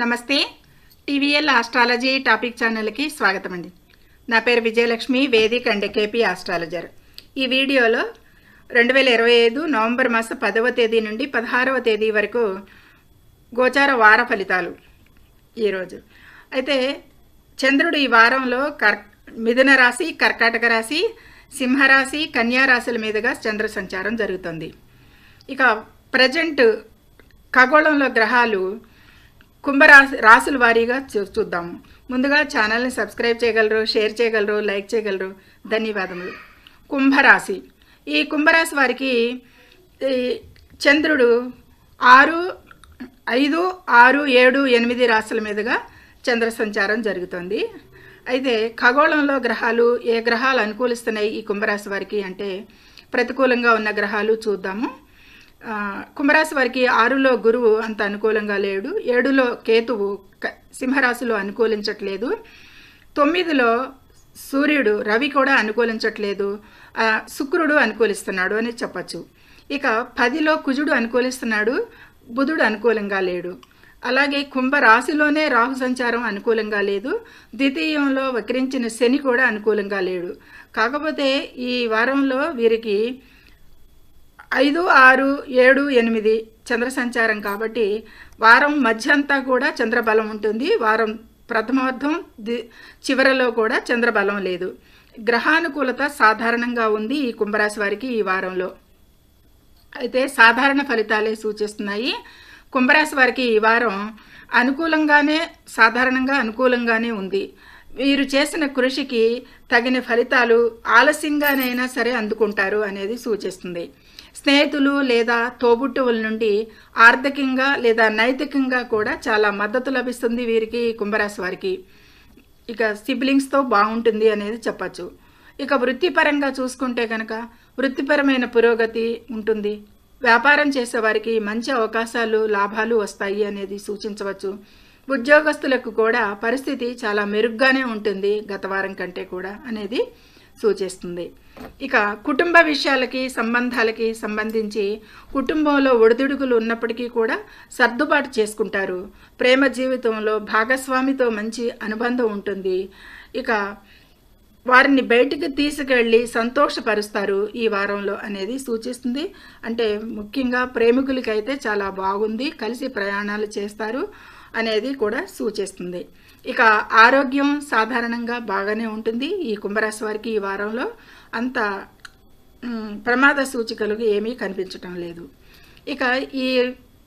నమస్తే. TVL astrology topic ఛానల్కి స్వాగతం అండి నా పేరు Vijayalakshmi Vedic and KP astrologer. ఈ వీడియోలో రెండు వేల ఇరవై ఐదు నవంబర్ మాసం పదవ తేదీ నుండి పదహారవ తేదీ వరకు గోచార వార ఫలితాలు ఈరోజు అయితే చంద్రుడు ఈ వారంలో కర్ మిథున రాశి కర్కాటక రాశి సింహరాశి కన్యారాశుల మీదుగా చంద్ర సంచారం జరుగుతుంది. ఇక ప్రజెంట్ ఖగోళంలో గ్రహాలు కుంభరాశి రాసుల వారీగా చూ- చూద్దాము. ముందుగా ఛానల్ని సబ్స్క్రైబ్ చేయగలరు షేర్ చేయగలరు లైక్ చేయగలరు. ధన్యవాదములు. కుంభరాశి. ఈ కుంభరాశి వారికి ఈ చంద్రుడు ఆరు ఐదు ఆరు ఏడు ఎనిమిది రాశుల మీదుగా చంద్ర సంచారం జరుగుతుంది. అయితే ఖగోళంలో గ్రహాలు ఏ గ్రహాలు అనుకూలిస్తున్నాయి ఈ కుంభరాశి వారికి అంటే ప్రతికూలంగా ఉన్న గ్రహాలు చూద్దాము. కుంభరాశి వారికి ఆరులో గురువు అంత అనుకూలంగా లేడు. ఏడులో కేతువు సింహరాశిలో అనుకూలించట్లేదు. తొమ్మిదిలో సూర్యుడు రవి కూడా అనుకూలించట్లేదు. శుక్రుడు అనుకూలిస్తున్నాడు అని చెప్పచ్చు. ఇక పదిలో కుజుడు అనుకూలిస్తున్నాడు బుధుడు అనుకూలంగా లేడు. అలాగే కుంభరాశిలోనే రాహు సంచారం అనుకూలంగా లేదు. ద్వితీయంలో వక్రించిన శని కూడా అనుకూలంగా లేడు. కాకపోతే ఈ వారంలో వీరికి ఐదు ఆరు ఏడు ఎనిమిది చంద్ర సంచారం కాబట్టి వారం మధ్య అంతా కూడా చంద్రబలం ఉంటుంది. వారం ప్రథమార్థం ది చివరలో కూడా చంద్రబలం లేదు. గ్రహానుకూలత సాధారణంగా ఉంది ఈ కుంభరాశి వారికి ఈ వారంలో. అయితే సాధారణ ఫలితాలే సూచిస్తున్నాయి. కుంభరాశి వారికి ఈ వారం అనుకూలంగానే సాధారణంగా అనుకూలంగానే ఉంది. వీరు చేసిన కృషికి తగిన ఫలితాలు ఆలస్యంగానైనా సరే అందుకుంటారు అనేది సూచిస్తుంది. స్నేహితులు లేదా తోబుట్టువుల నుండి ఆర్థికంగా లేదా నైతికంగా కూడా చాలా మద్దతు లభిస్తుంది వీరికి కుంభరాశి వారికి. ఇక సిబ్లింగ్స్తో బాగుంటుంది అనేది చెప్పచ్చు. ఇక వృత్తిపరంగా చూసుకుంటే కనుక వృత్తిపరమైన పురోగతి ఉంటుంది. వ్యాపారం చేసేవారికి మంచి అవకాశాలు లాభాలు వస్తాయి అనేది సూచించవచ్చు. ఉద్యోగస్తులకు కూడా పరిస్థితి చాలా మెరుగ్గానే ఉంటుంది గత వారం కంటే కూడా అనేది సూచిస్తుంది. ఇక కుటుంబ విషయాలకి సంబంధాలకి సంబంధించి కుటుంబంలో ఒడిదుడుకులు ఉన్నప్పటికీ కూడా సర్దుబాటు చేసుకుంటారు. ప్రేమ జీవితంలో భాగస్వామితో మంచి అనుబంధం ఉంటుంది. ఇక వారిని బయటికి తీసుకెళ్ళి సంతోషపరుస్తారు ఈ వారంలో అనేది సూచిస్తుంది. అంటే ముఖ్యంగా ప్రేమికులకైతే చాలా బాగుంది కలిసి ప్రయాణాలు చేస్తారు అనేది కూడా సూచిస్తుంది. ఇక ఆరోగ్యం సాధారణంగా బాగానే ఉంటుంది ఈ కుంభరాశి వారికి ఈ వారంలో. అంత ప్రమాద సూచికలు ఏమీ కనిపించటం లేదు. ఇక ఈ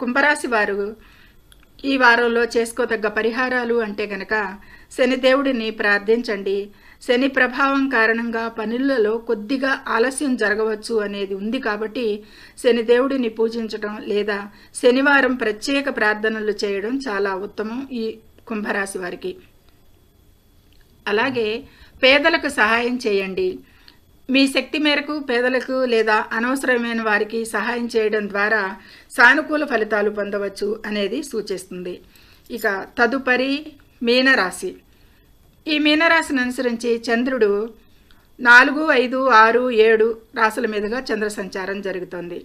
కుంభరాశి వారు ఈ వారంలో చేసుకోదగ్గ పరిహారాలు అంటే గనక శనిదేవుడిని ప్రార్థించండి. శని ప్రభావం కారణంగా పనులలో కొద్దిగా ఆలస్యం జరగవచ్చు అనేది ఉంది కాబట్టి శనిదేవుడిని పూజించడం లేదా శనివారం ప్రత్యేక ప్రార్థనలు చేయడం చాలా ఉత్తమం. ఈ కుంభరాశి వారికి. అలాగే పేదలకు సహాయం చేయండి. మీ శక్తి మేరకు పేదలకు లేదా అనవసరమైన వారికి సహాయం చేయడం ద్వారా సానుకూల ఫలితాలు పొందవచ్చు అనేది సూచిస్తుంది. ఇక తదుపరి మీనరాశి. ఈ మీనరాశిని అనుసరించి చంద్రుడు నాలుగు ఐదు ఆరు ఏడు రాశుల మీదుగా చంద్ర సంచారం జరుగుతుంది.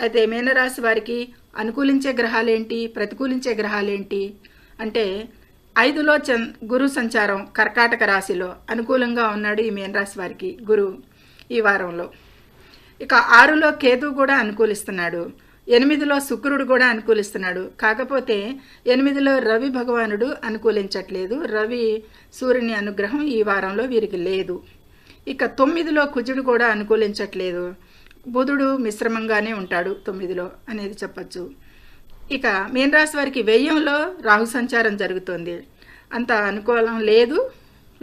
అయితే మీనరాశి వారికి అనుకూలించే గ్రహాలేంటి? ప్రతికూలించే గ్రహాలేంటి? అంటే ఐదులో చన్ గురు సంచారం కర్కాటక రాశిలో అనుకూలంగా ఉన్నాడు ఈ మీనరాశి వారికి గురు ఈ వారంలో. ఇక ఆరులో కేతు కూడా అనుకూలిస్తున్నాడు ఎనిమిదిలో శుక్రుడు కూడా అనుకూలిస్తున్నాడు. కాకపోతే ఎనిమిదిలో రవి భగవానుడు అనుకూలించట్లేదు రవి సూర్యుని అనుగ్రహం ఈ వారంలో వీరికి లేదు. ఇక తొమ్మిదిలో కుజుడు కూడా అనుకూలించట్లేదు బుధుడు మిశ్రమంగానే ఉంటాడు తొమ్మిదిలో అనేది చెప్పచ్చు. ఇక మీనరాశి వారికి వ్యయంలో రాహు సంచారం జరుగుతుంది. అంత అనుకూలం లేదు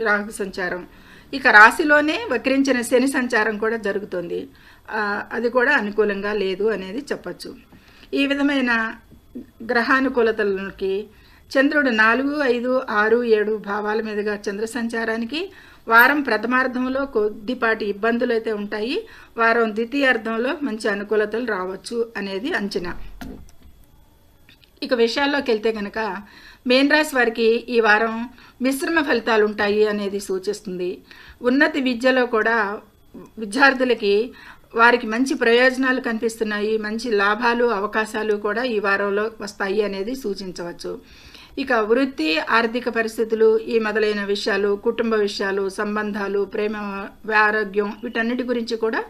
రాహు సంచారం. ఇక రాశిలోనే వక్రించిన శని సంచారం కూడా జరుగుతుంది. అది కూడా అనుకూలంగా లేదు అనేది చెప్పచ్చు. ఈ విధమైన గ్రహానుకూలతలకి చంద్రుడు నాలుగు ఐదు ఆరు ఏడు భావాల మీదుగా చంద్ర సంచారానికి వారం ప్రథమార్థంలో కొద్దిపాటి ఇబ్బందులు అయితే ఉంటాయి. వారం ద్వితీయార్థంలో మంచి అనుకూలతలు రావచ్చు అనేది అంచనా. ఇక విషయాల్లోకి వెళ్తే కనుక మేన్ రాశి వారికి ఈ వారం మిశ్రమ ఫలితాలు ఉంటాయి అనేది సూచిస్తుంది. ఉన్నత విద్యలో కూడా విద్యార్థులకి వారికి మంచి ప్రయోజనాలు కనిపిస్తున్నాయి. మంచి లాభాలు అవకాశాలు కూడా ఈ వారంలో వస్తాయి అనేది సూచించవచ్చు. ఇక వృత్తి ఆర్థిక పరిస్థితులు ఈ మొదలైన విషయాలు కుటుంబ విషయాలు సంబంధాలు ప్రేమ ఆరోగ్యం వీటన్నిటి గురించి కూడా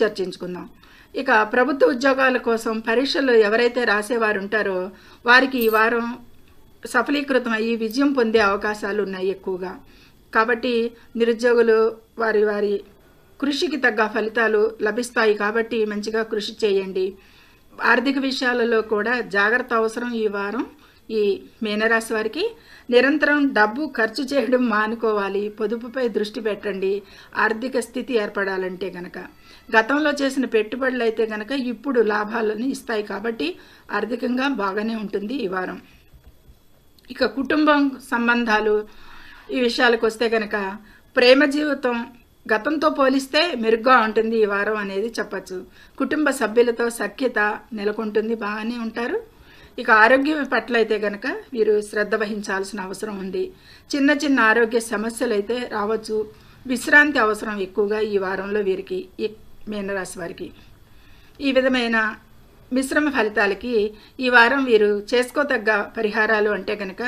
చర్చించుకుందాం. ఇక ప్రభుత్వ ఉద్యోగాల కోసం పరీక్షలు ఎవరైతే రాసేవారు ఉంటారో వారికి ఈ వారం సఫలీకృతం అయ్యి విజయం పొందే అవకాశాలు ఉన్నాయి ఎక్కువగా. కాబట్టి నిరుద్యోగులు వారి వారి కృషికి తగ్గ ఫలితాలు లభిస్తాయి కాబట్టి మంచిగా కృషి చేయండి. ఆర్థిక విషయాలలో కూడా జాగ్రత్త అవసరం ఈ వారం. ఈ మీనరాశి వారికి నిరంతరం డబ్బు ఖర్చు చేయడం మానుకోవాలి. పొదుపుపై దృష్టి పెట్టండి. ఆర్థిక స్థితి ఏర్పడాలంటే గనక. గతంలో చేసిన పెట్టుబడులు అయితే కనుక ఇప్పుడు లాభాలను ఇస్తాయి కాబట్టి ఆర్థికంగా బాగానే ఉంటుంది ఈ వారం. ఇక కుటుంబం సంబంధాలు ఈ విషయాలకు వస్తే కనుక ప్రేమ జీవితం గతంతో పోలిస్తే మెరుగ్గా ఉంటుంది ఈ వారం అనేది చెప్పచ్చు. కుటుంబ సభ్యులతో సఖ్యత నెలకొంటుంది బాగానే ఉంటారు. ఇక ఆరోగ్యం పట్ల అయితే కనుక వీరు శ్రద్ధ వహించాల్సిన అవసరం ఉంది. చిన్న చిన్న ఆరోగ్య సమస్యలు అయితే రావచ్చు. విశ్రాంతి అవసరం ఎక్కువగా ఈ వారంలో వీరికి. మీనరాశి వారికి. ఈ విధమైన మిశ్రమ ఫలితాలకి ఈ వారం వీరు చేసుకోతగ్గ పరిహారాలు అంటే కనుక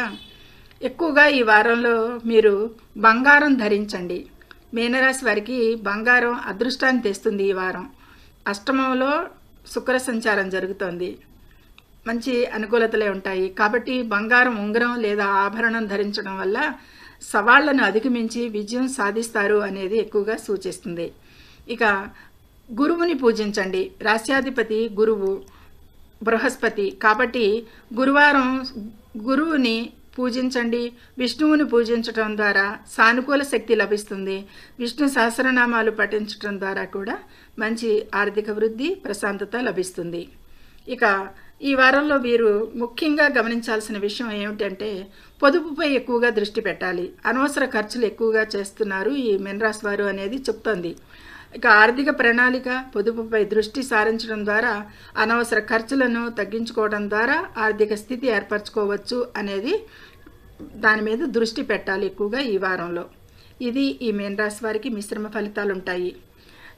ఎక్కువగా ఈ వారంలో మీరు బంగారం ధరించండి. మీనరాశి వారికి బంగారం అదృష్టాన్ని తెస్తుంది ఈ వారం. అష్టమంలో శుక్ర సంచారం జరుగుతోంది. మంచి అనుకూలతలే ఉంటాయి. కాబట్టి బంగారం ఉంగరం లేదా ఆభరణం ధరించడం వల్ల సవాళ్ళను అధిగమించి విజయం సాధిస్తారు అనేది ఎక్కువగా సూచిస్తుంది. ఇక గురువుని పూజించండి. రాశ్యాధిపతి గురువు బృహస్పతి. కాబట్టి గురువారం గురువుని పూజించండి. విష్ణువుని పూజించటం ద్వారా సానుకూల శక్తి లభిస్తుంది. విష్ణు సహస్రనామాలు పఠించటం ద్వారా కూడా మంచి ఆర్థిక వృద్ధి ప్రశాంతత లభిస్తుంది. ఇక ఈ వారంలో వీరు ముఖ్యంగా గమనించాల్సిన విషయం ఏమిటంటే పొదుపుపై ఎక్కువగా దృష్టి పెట్టాలి. అనవసర ఖర్చులు ఎక్కువగా చేస్తున్నారు ఈ మెన్రాస్ వారు అనేది చెప్తోంది. ఇక ఆర్థిక ప్రణాళిక పొదుపుపై దృష్టి సారించడం ద్వారా అనవసర ఖర్చులను తగ్గించుకోవడం ద్వారా ఆర్థిక స్థితి ఏర్పరచుకోవచ్చు అనేది దాని మీద దృష్టి పెట్టాలి ఎక్కువగా ఈ వారంలో. ఇది ఈ మేన్ రాశి వారికి మిశ్రమ ఫలితాలు ఉంటాయి